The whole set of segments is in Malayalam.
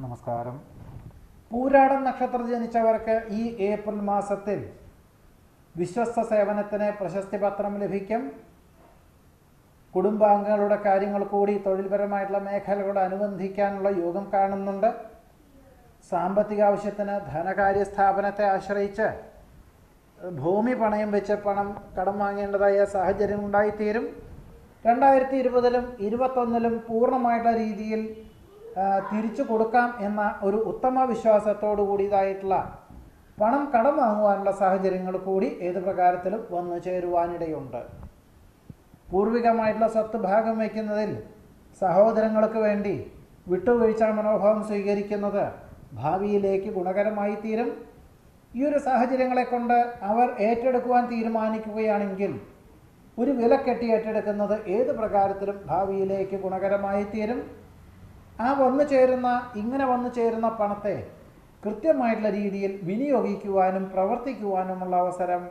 നമസ്കാരം. പൂരാടം നക്ഷത്രം ജനിച്ചവർക്ക് ഈ ഏപ്രിൽ മാസത്തിൽ വിശ്വസ്ത സേവനത്തിന് പ്രശസ്തി പത്രം ലഭിക്കും. കുടുംബാംഗങ്ങളുടെ കാര്യങ്ങൾ കൂടി തൊഴിൽപരമായിട്ടുള്ള മേഖലകളോട് അനുബന്ധിക്കാനുള്ള യോഗം കാണുന്നുണ്ട്. സാമ്പത്തിക ആവശ്യത്തിന് ധനകാര്യ സ്ഥാപനത്തെ ആശ്രയിച്ച് ഭൂമി പണയം വെച്ച് പണം കടം വാങ്ങേണ്ടതായ സാഹചര്യം ഉണ്ടായിത്തീരും. രണ്ടായിരത്തി ഇരുപതിലും ഇരുപത്തൊന്നിലും പൂർണമായിട്ടുള്ള രീതിയിൽ തിരിച്ചു കൊടുക്കാം എന്ന ഒരു ഉത്തമ വിശ്വാസത്തോടു കൂടിയതായിട്ടുള്ള പണം കടം വാങ്ങുവാനുള്ള സാഹചര്യങ്ങൾ കൂടി ഏത് പ്രകാരത്തിലും വന്നു ചേരുവാനിടയുണ്ട്. പൂർവികമായിട്ടുള്ള സ്വത്ത് ഭാഗം വയ്ക്കുന്നതിൽ സഹോദരങ്ങൾക്ക് വേണ്ടി വിട്ടുവീഴ്ച മനോഭാവം സ്വീകരിക്കുന്നത് ഭാവിയിലേക്ക് ഗുണകരമായി തീരും. ഈ ഒരു സാഹചര്യങ്ങളെ കൊണ്ട് അവർ ഏറ്റെടുക്കുവാൻ തീരുമാനിക്കുകയാണെങ്കിൽ ഒരു വില കെട്ടി ഏറ്റെടുക്കുന്നത് ഏത് പ്രകാരത്തിലും ഭാവിയിലേക്ക് ഗുണകരമായി തീരും. ആ വന്നു ചേരുന്ന ഇങ്ങനെ വന്നു ചേരുന്ന പണത്തെ കൃത്യമായിട്ടുള്ള രീതിയിൽ വിനിയോഗിക്കുവാനും പ്രവർത്തിക്കുവാനുമുള്ള അവസരം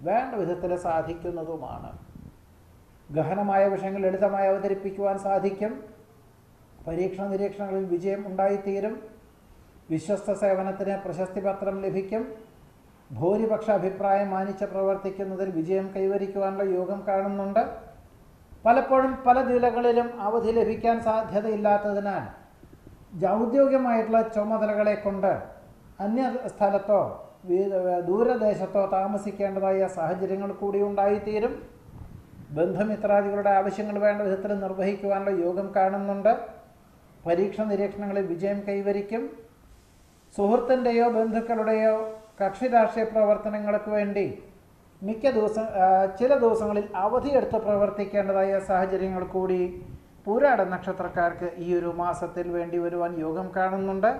വേണ്ട വിധത്തിൽ സാധിക്കുന്നതുമാണ്. ഗഹനമായ വിഷയങ്ങൾ ലളിതമായി അവതരിപ്പിക്കുവാൻ സാധിക്കും. പരീക്ഷണ നിരീക്ഷണങ്ങളിൽ വിജയം ഉണ്ടായിത്തീരും. വിശ്വസ്ത സേവനത്തിന് പ്രശസ്തി പത്രം ലഭിക്കും. ഭൂരിപക്ഷ അഭിപ്രായം മാനിച്ച് പ്രവർത്തിക്കുന്നതിൽ വിജയം കൈവരിക്കുവാനുള്ള യോഗം കാണുന്നുണ്ട്. പലപ്പോഴും പല നിലകളിലും അവധി ലഭിക്കാൻ സാധ്യതയില്ലാത്തതിനാൽ ഔദ്യോഗികമായിട്ടുള്ള ചുമതലകളെ കൊണ്ട് അന്യ സ്ഥലത്തോ ദൂരദേശത്തോ താമസിക്കേണ്ടതായ സാഹചര്യങ്ങൾ കൂടി ഉണ്ടായിത്തീരും. ബന്ധുമിത്രാദികളുടെ ആവശ്യങ്ങൾ വേണ്ട വിധത്തിൽ നിർവഹിക്കുവാനുള്ള യോഗം കാണുന്നുണ്ട്. പരീക്ഷ നിരീക്ഷണങ്ങളിൽ വിജയം കൈവരിക്കും. സുഹൃത്തിന്റെയോ ബന്ധുക്കളുടെയോ കക്ഷി രാഷ്ട്രീയ പ്രവർത്തനങ്ങൾക്ക് വേണ്ടി മിക്ക ദിവസം ചില ദിവസങ്ങളിൽ അവധിയെടുത്ത് പ്രവർത്തിക്കേണ്ടതായ സാഹചര്യങ്ങൾ കൂടി പൂരാട നക്ഷത്രക്കാർക്ക് ഈ ഒരു മാസത്തിൽ വേണ്ടി വരുവാൻ യോഗം കാണുന്നുണ്ട്.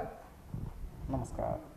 നമസ്കാരം.